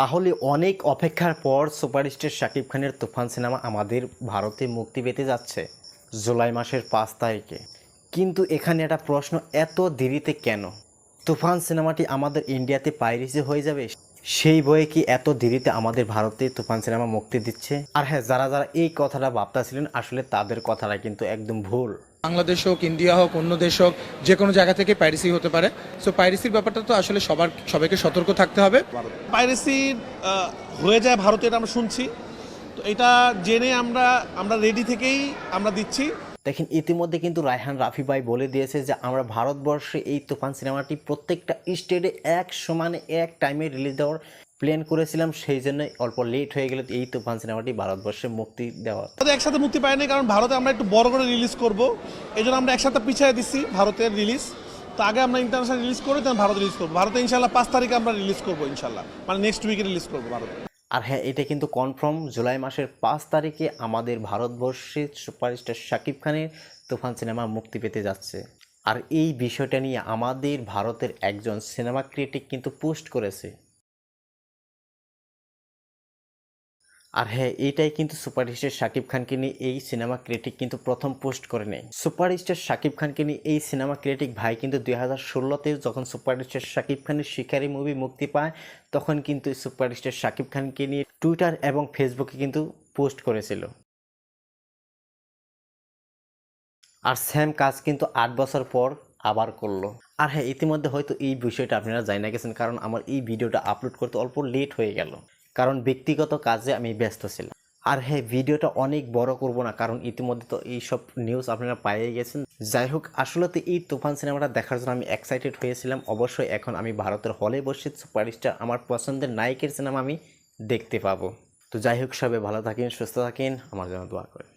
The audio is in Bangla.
তাহলে অনেক অপেক্ষার পর সুপারস্টার শাকিব খানের তুফান সিনেমা আমাদের ভারতে মুক্তি পেতে যাচ্ছে জুলাই মাসের পাঁচ তারিখে। কিন্তু এখানে একটা প্রশ্ন, এত দেরিতে কেন? তুফান সিনেমাটি আমাদের ইন্ডিয়াতে পাইরেসি হয়ে যাবে? সেই বইয়ে কি এত দেরিতে আমাদের ভারতে তুফান সিনেমা মুক্তি দিচ্ছে? আর হ্যাঁ যারা যারা এই কথাটা ভাবতেছিলেন, আসলে তাদের কথাটা কিন্তু একদম ভুল। বাংলাদেশ হোক ইন্ডিয়া হোক অন্য দেশ হোক যে কোনো জায়গা থেকে পাইরেসি হতে পারে। সো পাইরেসির ব্যাপারটা তো আসলে সবার সবাইকে সতর্ক থাকতে হবে। পাইরেসি হয়ে যায় ভারতে এটা আমরা শুনছি। তো এটা জেনে আমরা আমরা রেডি থেকেই আমরা দিচ্ছি। দেখেন ইতিমধ্যে কিন্তু রায়হান রাফি ভাই বলে দিয়েছে যে আমরা ভারতবর্ষে এই তুফান সিনেমাটি প্রত্যেকটা স্টেটে এক সমানে এক টাইমে রিলিজ দেওয়ার প্ল্যান করেছিলাম সেই জন্য অল্প লেট হয়ে গেলে এই তুফান সিনেমাটি ভারতবর্ষে মুক্তি দেওয়া। একসাথে মুক্তি পায়নি কারণ ভারতে আমরা একটু বড় করে রিলিজ করব। এই জন্য আমরা একসাথে পিছিয়ে দিচ্ছি ভারতের রিলিজ তো আগে আমরা ইন্টারন্যাশনাল রিলিজ করি তখন ভারত রিলিজ করব। ভারতে ইনশাল্লাহ পাঁচ তারিখে আমরা রিলিজ করব ইনশাল্লাহ মানে নেক্সট উইকে রিলিজ করব ভারতে। আর হ্যাঁ এটা কিন্তু কনফার্ম জুলাই মাসের পাঁচ তারিখে আমাদের ভারতবর্ষে সুপারস্টার শাকিব খানের তুফান সিনেমা মুক্তি পেতে যাচ্ছে। আর এই বিষয়টা নিয়ে আমাদের ভারতের একজন সিনেমা ক্রিটিক কিন্তু পোস্ট করেছে। আর হ্যাঁ এইটাই কিন্তু সুপারস্টার শাকিব খানকে নিয়ে এই সিনেমা ক্রিটিক কিন্তু প্রথম পোস্ট করে নেয়। সুপারস্টার শাকিব খানকে নিয়ে এই সিনেমা ক্রিটিক ভাই কিন্তু দুই হাজার ষোলোতে যখন সুপারস্টার শাকিব খানের শিকারি মুভি মুক্তি পায়, তখন কিন্তু সুপারস্টার শাকিব খানকে নিয়ে টুইটার এবং ফেসবুকে কিন্তু পোস্ট করেছিল। আর স্যাম কাজ কিন্তু আট বছর পর আবার করল। আর হ্যাঁ ইতিমধ্যে হয়তো এই বিষয়টা আপনারা জানা গেছেন, কারণ আমার এই ভিডিওটা আপলোড করতে অল্প লেট হয়ে গেল। কারণ ব্যক্তিগত কাজে আমি ব্যস্ত ছিলাম। আর হ্যাঁ ভিডিওটা অনেক বড় করব না, কারণ ইতিমধ্যে তো এইসব নিউজ আপনারা পাইয়ে গেছেন। যাই হোক আসলে তো এই তুফান সিনেমাটা দেখার জন্য আমি এক্সাইটেড হয়েছিলাম। অবশ্যই এখন আমি ভারতের হলে বসে সুপারস্টার আমার পছন্দের নায়কের সিনেমা আমি দেখতে পাবো। তো যাই হোক, সবাই ভালো থাকেন, সুস্থ থাকেন, আমার জন্য দোয়া করেন।